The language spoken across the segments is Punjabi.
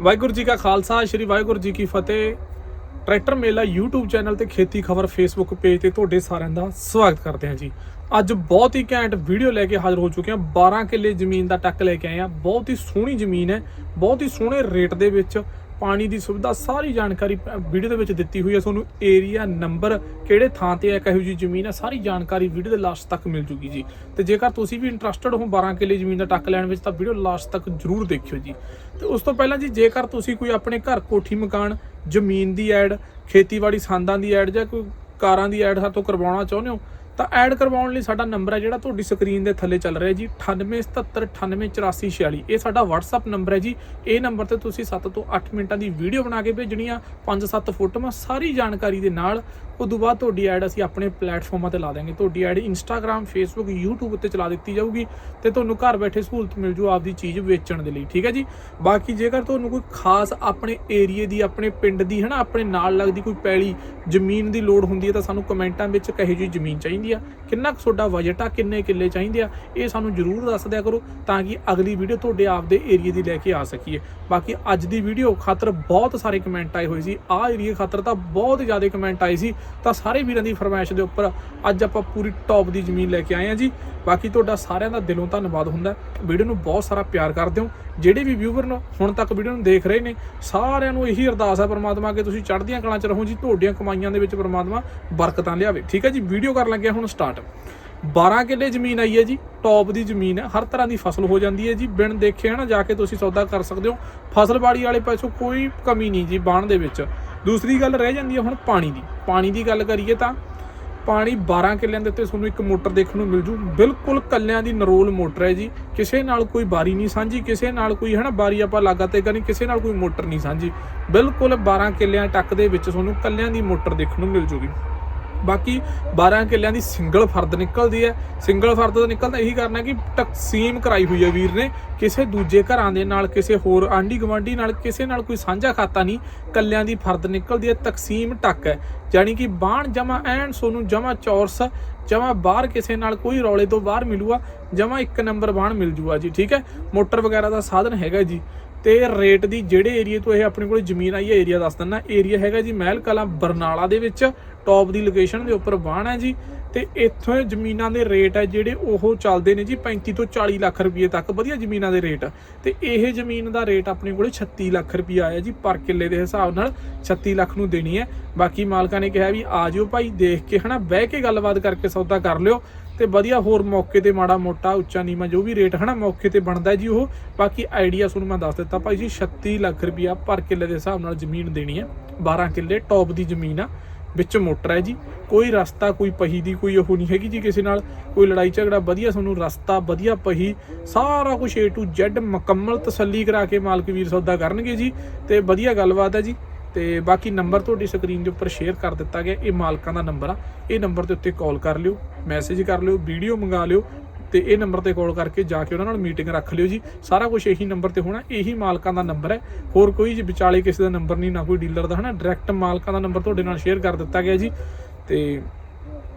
ਵਾਹਿਗੁਰੂ ਜੀ ਕਾ ਖਾਲਸਾ, ਸ੍ਰੀ ਵਾਹਿਗੁਰੂ ਜੀ ਕੀ ਫਤਿਹ। ਟਰੈਕਟਰ ਮੇਲਾ YouTube ਚੈਨਲ ਤੇ ਖੇਤੀ ਖਬਰ Facebook ਪੇਜ ਤੇ ਤੁਹਾਡੇ ਸਾਰਿਆਂ ਦਾ ਸਵਾਗਤ ਕਰਦੇ ਹਾਂ ਜੀ। ਅੱਜ ਬਹੁਤ ਹੀ ਘੈਂਟ ਵੀਡੀਓ ਲੈ ਕੇ ਹਾਜ਼ਰ ਹੋ ਚੁੱਕੇ ਹਾਂ। 12 ਕਿੱਲੇ ਜ਼ਮੀਨ ਦਾ ਟੱਕ ਲੈ ਕੇ ਆਏ ਹਾਂ। ਬਹੁਤ ਹੀ ਸੋਹਣੀ ਜ਼ਮੀਨ ਹੈ, ਬਹੁਤ ਹੀ ਸੋਹਣੇ ਰੇਟ ਦੇ ਵਿੱਚ ਪਾਣੀ ਦੀ ਸੁਵਿਧਾ ਸਾਰੀ ਜਾਣਕਾਰੀ ਵੀਡੀਓ ਦੇ ਵਿੱਚ ਦਿੱਤੀ ਹੋਈ ਹੈ। ਤੁਹਾਨੂੰ ਏਰੀਆ ਨੰਬਰ ਕਿਹੜੇ ਥਾਂ ਤੇ ਹੈ, ਕਿਹੋ ਜਿਹੀ ਜ਼ਮੀਨ ਹੈ, ਸਾਰੀ ਜਾਣਕਾਰੀ ਵੀਡੀਓ ਦੇ ਲਾਸਟ ਤੱਕ ਮਿਲ ਜੂਗੀ ਜੀ। ਤੇ ਜੇਕਰ ਤੁਸੀਂ ਵੀ ਇੰਟਰਸਟਿਡ ਹੋ 12 ਕਿੱਲੇ ਜ਼ਮੀਨ ਦਾ ਟੱਕ ਲੈਣ ਵਿੱਚ, ਤਾਂ ਵੀਡੀਓ ਲਾਸਟ ਤੱਕ ਜਰੂਰ ਦੇਖਿਓ ਜੀ। ਤੇ ਉਸ ਤੋਂ ਪਹਿਲਾਂ ਜੀ, ਜੇਕਰ ਤੁਸੀਂ ਕੋਈ ਆਪਣੇ ਘਰ ਕੋਠੀ ਮਕਾਨ, ਜ਼ਮੀਨ ਦੀ ਐਡ ਖੇਤੀਬਾੜੀ ਸੰਦਾਂ ਦੀ ਐਡ ਜਾਂ ਕੋਈ ਕਾਰਾਂ ਦੀ ਐਡ ਸਾਤੋਂ ਕਰਵਾਉਣਾ ਚਾਹੁੰਦੇ ਹੋ ਤਾਂ ਐਡ ਕਰਵਾਉਣ ਲਈ ਸਾਡਾ ਨੰਬਰ ਹੈ ਜਿਹੜਾ ਤੁਹਾਡੀ ਸਕਰੀਨ ਦੇ ਥੱਲੇ ਚੱਲ ਰਿਹਾ ਜੀ 9877988446 ਇਹ ਸਾਡਾ WhatsApp ਨੰਬਰ ਹੈ ਜੀ। ਇਹ ਨੰਬਰ ਤੇ ਤੁਸੀਂ 7 ਤੋਂ 8 ਮਿੰਟਾਂ ਦੀ ਵੀਡੀਓ ਬਣਾ ਕੇ ਭੇਜਣੀਆਂ ਆ 5-7 ਫੋਟੋਆਂ ਸਾਰੀ ਜਾਣਕਾਰੀ ਦੇ ਨਾਲ। ਉਦੋਂ ਬਾਅਦ ਤੁਹਾਡੀ ਐਡ ਅਸੀਂ ਆਪਣੇ ਪਲੇਟਫਾਰਮਾਂ ਤੇ ਲਾ ਦਾਂਗੇ ਤੁਹਾਡੀ ਐਡ ਇੰਸਟਾਗ੍ਰam ਫੇਸਬੁੱਕ YouTube ਉੱਤੇ ਚਲਾ ਦਿੱਤੀ ਜਾਊਗੀ ਤੇ ਤੁਹਾਨੂੰ ਘਰ ਬੈਠੇ ਸਹੂਲਤ ਮਿਲ ਜੂ ਆਪਦੀ ਚੀਜ਼ ਵੇਚਣ ਦੇ ਲਈ, ਠੀਕ ਹੈ ਜੀ? ਬਾਕੀ ਜੇਕਰ ਤੁਹਾਨੂੰ ਕੋਈ ਖਾਸ ਆਪਣੇ ਏਰੀਏ ਦੀ, ਆਪਣੇ ਪਿੰਡ ਦੀ, ਹਨਾ, ਆਪਣੇ ਨਾਲ ਲੱਗਦੀ ਕੋਈ ਪੈਲੀ, ਜ਼ਮੀਨ ਦੀ ਲੋੜ ਹੁੰਦੀ ਹੈ ਤਾਂ ਸਾਨੂੰ ਕਮੈਂਟਾਂ ਵਿੱਚ ਕਹੇ ਜੀ ਜ਼ਮੀਨ ਚਾਹੀਦੀ ਆ, ਕਿੰਨਾ ਕੁ ਤੁਹਾਡਾ ਬਜਟ ਆ, ਕਿੰਨੇ ਕਿੱਲੇ ਚਾਹੀਦੇ ਆ, ਇਹ ਸਾਨੂੰ ਜਰੂਰ ਦੱਸ ਦਿਆ ਕਰੋ ਤਾਂ ਕਿ ਅਗਲੀ ਵੀਡੀਓ ਤੁਹਾਡੇ ਆਪਦੇ ਏਰੀਏ ਦੀ ਲੈ ਕੇ ਆ ਸਕੀਏ। ਬਾਕੀ ਅੱਜ ਦੀ ਵੀਡੀਓ ਖਾਤਰ ਬਹੁਤ ਸਾਰੇ ਕਮੈਂਟ ਆਏ ਹੋਏ ਸੀ। ਆਹ ਏਰੀਏ ਖਾਤਰ ਤਾਂ ਬਹੁਤ ਜ਼ਿਆਦਾ ਕਮੈਂਟ ਆਏ ਸੀ। ਤਾਂ ਸਾਰੇ ਵੀਰਾਂ ਦੀ ਫਰਮਾਇਸ਼ ਦੇ ਉੱਪਰ ਅੱਜ ਆਪਾਂ ਪੂਰੀ ਟੌਪ ਦੀ ਜ਼ਮੀਨ ਲੈ ਕੇ ਆਏ ਆ ਜੀ। ਬਾਕੀ ਤੁਹਾਡਾ ਸਾਰਿਆਂ ਦਾ ਦਿਲੋਂ ਧੰਨਵਾਦ ਹੁੰਦਾ। ਵੀਡੀਓ ਨੂੰ ਬਹੁਤ ਸਾਰਾ ਪਿਆਰ ਕਰਦੇ ਹੋ। ਜਿਹੜੇ ਵੀ ਵਿਊਵਰ ਨੂੰ, ਹੁਣ ਤੱਕ ਵੀਡੀਓ ਨੂੰ ਦੇਖ ਰਹੇ ਨੇ, ਸਾਰਿਆਂ ਨੂੰ ਇਹੀ ਅਰਦਾਸ ਹੈ ਪਰਮਾਤਮਾ, ਕਿ ਤੁਸੀਂ ਚੜ੍ਹਦੀਆਂ ਕਲਾਂ 'ਚ ਰਹੋ ਜੀ, ਤੁਹਾਡੀਆਂ ਕਮਾਈਆਂ ਦੇ ਵਿੱਚ ਪਰਮਾਤਮਾ ਬਰਕਤਾਂ ਲਿਆਵੇ। ਠੀਕ ਹੈ ਜੀ ਵੀਡੀਓ ਕਰਨ ਲੱਗਿਆ ਹੁਣ ਸਟਾਰਟ 12 ਕਿੱਲੇ ਜ਼ਮੀਨ ਆਈ ਹੈ ਜੀ ਟੌਪ ਦੀ ਜ਼ਮੀਨ ਹੈ, ਹਰ ਤਰ੍ਹਾਂ ਦੀ ਫਸਲ ਹੋ ਜਾਂਦੀ ਹੈ ਜੀ। ਬਿਨ ਦੇਖੇ ਨਾ ਜਾ ਕੇ ਤੁਸੀਂ ਸੌਦਾ ਕਰ ਸਕਦੇ ਹੋ। ਫਸਲਬਾੜੀ ਵਾਲੇ ਪਾਸੋਂ ਕੋਈ ਕਮੀ ਨਹੀਂ ਜੀ ਬਾਣ ਦੇ ਵਿੱਚ। ਦੂਸਰੀ ਗੱਲ ਰਹਿ ਜਾਂਦੀ ਹੈ ਹੁਣ ਪਾਣੀ ਦੀ। ਪਾਣੀ ਦੀ ਗੱਲ ਕਰੀਏ ਤਾਂ ਪਾਣੀ 12 ਕਿੱਲਿਆਂ ਦੇ ਉੱਤੇ ਤੁਹਾਨੂੰ ਇੱਕ ਮੋਟਰ ਦੇਖਣ ਨੂੰ ਮਿਲ ਜੂ। ਬਿਲਕੁਲ ਕੱਲਿਆਂ ਦੀ ਨਰੋਲ ਮੋਟਰ ਹੈ ਜੀ। ਕਿਸੇ ਨਾਲ ਕੋਈ ਬਾਰੀ ਨਹੀਂ ਸਾਂਝੀ, ਕਿਸੇ ਨਾਲ ਕੋਈ ਹਨਾ, ਬਾਰੀ ਆਪਾਂ ਲਾਗਾ ਤੇ ਕਰਨੀ ਕਿਸੇ ਨਾਲ ਕੋਈ ਮੋਟਰ ਨਹੀਂ ਸਾਂਝੀ। ਬਿਲਕੁਲ 12 ਕਿੱਲਿਆਂ ਟੱਕ ਦੇ ਵਿੱਚ ਤੁਹਾਨੂੰ ਕੱਲਿਆਂ ਦੀ ਮੋਟਰ ਦੇਖਣ ਨੂੰ ਮਿਲ ਜੂਗੀ। ਬਾਕੀ 12 ਕਿੱਲਿਆਂ ਦੀ ਸਿੰਗਲ ਫਰਦ ਨਿਕਲਦੀ ਹੈ। ਸਿੰਗਲ ਫਰਦ ਦਾ ਨਿਕਲਦਾ ਇਹੀ ਕਰਨਾ ਕਿ ਤਕਸੀਮ ਕਰਾਈ ਹੋਈ ਹੈ ਵੀਰ ਨੇ। ਕਿਸੇ ਦੂਜੇ ਘਰਾਂ ਦੇ ਨਾਲ, ਕਿਸੇ ਹੋਰ ਆਂਢੀ ਗਵਾਂਢੀ ਨਾਲ, ਕਿਸੇ ਨਾਲ ਕੋਈ ਸਾਂਝਾ ਖਾਤਾ ਨਹੀਂ। ਕੱਲਿਆਂ ਦੀ ਫਰਦ ਨਿਕਲਦੀ ਹੈ, ਤਕਸੀਮ ਟੱਕ ਹੈ। ਯਾਨੀ ਕਿ ਬਾਣ ਜਮਾ ਐਨ, ਸੋਨੂੰ ਜਮਾ ਚੌਰਸ, ਜਮਾ ਬਾਹਰ ਕਿਸੇ ਨਾਲ ਕੋਈ ਰੌਲੇ ਤੋਂ ਬਾਹਰ ਮਿਲੂਗਾ। ਜਮਾ ਇੱਕ ਨੰਬਰ ਬਾਣ ਮਿਲ ਜੂਗਾ ਜੀ, ਠੀਕ ਹੈ? ਮੋਟਰ ਵਗੈਰਾ ਦਾ ਸਾਧਨ ਹੈਗਾ ਜੀ। ਤੇ ਰੇਟ ਦੀ ਜਿਹੜੇ ਏਰੀਆ ਤੋਂ ਇਹ ਆਪਣੇ ਕੋਲ ਜ਼ਮੀਨ ਆਈ ਹੈ, ਏਰੀਆ ਦੱਸ ਦਿੰਦਾ। ਏਰੀਆ ਹੈਗਾ ਜੀ ਮਹਿਲ ਕਲਾਂ ਬਰਨਾਲਾ ਦੇ ਵਿੱਚ। ਟੌਪ ਦੀ ਲੋਕੇਸ਼ਨ ਦੇ ਉੱਪਰ ਬਾਣ ਹੈ ਜੀ। ਤੇ ਇੱਥੋਂ ਜ਼ਮੀਨਾਂ ਦੇ ਰੇਟ ਹੈ ਜਿਹੜੇ ਉਹ ਚੱਲਦੇ ਨੇ ਜੀ 35 ਤੋਂ 40 ਲੱਖ ਰੁਪਏ ਤੱਕ। ਵਧੀਆ ਜ਼ਮੀਨਾਂ ਦੇ ਰੇਟ। ਤੇ ਇਹ ਜ਼ਮੀਨ ਦਾ ਰੇਟ ਆਪਣੇ ਕੋਲੇ 36 ਲੱਖ ਰੁਪਏ ਆਇਆ ਜੀ ਪਰ ਕਿੱਲੇ ਦੇ ਹਿਸਾਬ ਨਾਲ 36 ਲੱਖ ਨੂੰ ਦੇਣੀ ਹੈ। ਬਾਕੀ ਮਾਲਕਾਂ ਨੇ ਕਿਹਾ ਵੀ ਆ ਜਿਓ ਭਾਈ, ਦੇਖ ਕੇ ਹਨਾ ਬਹਿ ਕੇ ਗੱਲਬਾਤ ਕਰਕੇ ਸੌਦਾ ਕਰ ਲਿਓ। ਤੇ ਵਧੀਆ ਹੋਰ ਮੌਕੇ ਤੇ ਮਾੜਾ ਮੋਟਾ, ਉੱਚਾ ਨੀਵਾਂ ਜੋ ਵੀ ਰੇਟ ਹਨਾ, ਮੌਕੇ ਤੇ ਬਣਦਾ ਜੀ ਉਹ। ਬਾਕੀ ਆਈਡੀਆ ਤੁਹਾਨੂੰ ਮੈਂ ਦੱਸ ਦਿੱਤਾ ਭਾਈ ਜੀ 36 ਲੱਖ ਰੁਪਇਆ ਪਰ ਕਿੱਲੇ ਦੇ ਹਿਸਾਬ ਨਾਲ ਜ਼ਮੀਨ ਦੇਣੀ ਹੈ। 12 ਕਿੱਲੇ ਟੌਪ ਦੀ ਜ਼ਮੀਨ ਆ, ਵਿੱਚ ਮੋਟਰ ਹੈ ਜੀ। ਕੋਈ ਰਸਤਾ, ਕੋਈ ਪਹੀ ਦੀ ਕੋਈ ਉਹ ਨਹੀਂ ਹੈਗੀ ਜੀ ਕਿਸੇ ਨਾਲ। ਕੋਈ ਲੜਾਈ ਝਗੜਾ ਵਧੀਆ, ਤੁਹਾਨੂੰ ਰਸਤਾ ਵਧੀਆ, ਪਹੀ, ਸਾਰਾ ਕੁਝ A to Z ਮੁਕੰਮਲ ਤਸੱਲੀ ਕਰਾ ਕੇ ਮਾਲਕ ਵੀਰ ਸੌਦਾ ਕਰਨਗੇ ਜੀ। ਤੇ ਵਧੀਆ ਗੱਲਬਾਤ ਹੈ ਜੀ। ਤੇ ਬਾਕੀ ਨੰਬਰ ਤੁਹਾਡੀ ਸਕਰੀਨ ਦੇ ਉੱਪਰ ਸ਼ੇਅਰ ਕਰ ਦਿੱਤਾ ਗਿਆ, ਇਹ ਮਾਲਕਾਂ ਦਾ ਨੰਬਰ ਆ। ਇਹ ਨੰਬਰ ਦੇ ਉੱਤੇ ਕਾਲ ਕਰ ਲਿਓ। ਮੈਸੇਜ ਕਰ ਲਿਓ ਵੀਡੀਓ ਮੰਗਾ ਲਿਓ ਤੇ ਇਹ ਨੰਬਰ ਤੇ ਕਾਲ ਕਰਕੇ ਜਾ ਕੇ ਉਹਨਾਂ ਨਾਲ ਮੀਟਿੰਗ ਰੱਖ ਲਿਓ ਜੀ। ਸਾਰਾ ਕੁਝ ਇਹੀ ਨੰਬਰ ਤੇ ਹੋਣਾ, ਇਹੀ ਮਾਲਕਾਂ ਦਾ ਨੰਬਰ ਹੈ। ਹੋਰ ਕੋਈ ਜੀ ਵਿਚਾਲੇ ਕਿਸੇ ਦਾ ਨੰਬਰ ਨਹੀਂ, ਨਾ ਕੋਈ ਡੀਲਰ ਦਾ, ਹਨਾ? ਡਾਇਰੈਕਟ ਮਾਲਕਾਂ ਦਾ ਨੰਬਰ ਤੁਹਾਡੇ ਨਾਲ ਸ਼ੇਅਰ ਕਰ ਦਿੱਤਾ ਗਿਆ ਜੀ। ਤੇ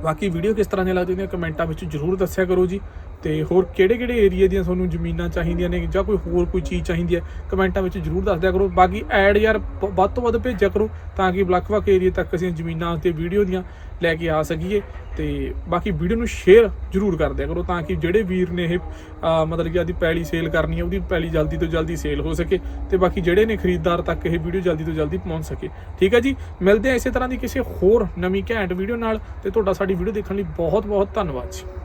ਬਾਕੀ ਵੀਡੀਓ ਕਿਸ ਤਰ੍ਹਾਂ ਦੀਆਂ ਲੱਗਦੀਆਂ ਨੇ ਕਮੈਂਟਾਂ ਵਿੱਚ ਜਰੂਰ ਦੱਸਿਆ ਕਰੋ ਜੀ। ਤੇ ਹੋਰ ਕਿਹੜੇ ਕਿਹੜੇ ਏਰੀਆ ਦੀਆਂ ਤੁਹਾਨੂੰ ਜ਼ਮੀਨਾਂ ਚਾਹੀਦੀਆਂ ਨੇ ਜਾਂ ਕੋਈ ਹੋਰ ਕੋਈ ਚੀਜ਼ ਚਾਹੀਦੀ ਹੈ, ਕਮੈਂਟਾਂ ਵਿੱਚ ਜਰੂਰ ਦੱਸ ਦਿਆ ਕਰੋ। ਬਾਕੀ ਐਡ ਯਾਰ ਵੱਧ ਤੋਂ ਵੱਧ ਭੇਜਿਆ ਕਰੋ ਤਾਂ ਕਿ ਵੱਖ-ਵੱਖ ਏਰੀਆ ਤੱਕ ਅਸੀਂ ਜ਼ਮੀਨਾਂ ਤੇ ਵੀਡੀਓ ਦੀਆਂ ਲੈ ਕੇ ਆ ਸਕੀਏ ਤੇ ਬਾਕੀ ਵੀਡੀਓ ਨੂੰ ਸ਼ੇਅਰ ਜਰੂਰ ਕਰ ਦਿਆ ਕਰੋ ਤਾਂ ਕਿ ਜਿਹੜੇ ਵੀਰ ਨੇ ਇਹ ਮਤਲਬ ਕਿ ਆਦੀ ਪੈਲੀ ਸੇਲ ਕਰਨੀ ਹੈ, ਉਹਦੀ ਪੈਲੀ ਜਲਦੀ ਤੋਂ ਜਲਦੀ ਸੇਲ ਹੋ ਸਕੇ ਤੇ ਬਾਕੀ ਜਿਹੜੇ ਨੇ ਖਰੀਦਦਾਰ ਤੱਕ ਇਹ ਵੀਡੀਓ ਜਲਦੀ ਤੋਂ ਜਲਦੀ ਪਹੁੰਚ ਸਕੇ। ਠੀਕ ਹੈ ਜੀ? ਮਿਲਦੇ ਆ ਇਸੇ ਤਰ੍ਹਾਂ ਦੀ ਕਿਸੇ ਹੋਰ ਨਵੀਂ ਘੈਂਟ ਵੀਡੀਓ ਨਾਲ ਤੇ ਤੁਹਾਡਾ ਸਾਡੀ ਵੀਡੀਓ ਦੇਖਣ ਲਈ ਬਹੁਤ ਬਹੁਤ ਧੰਨਵਾਦ ਜੀ।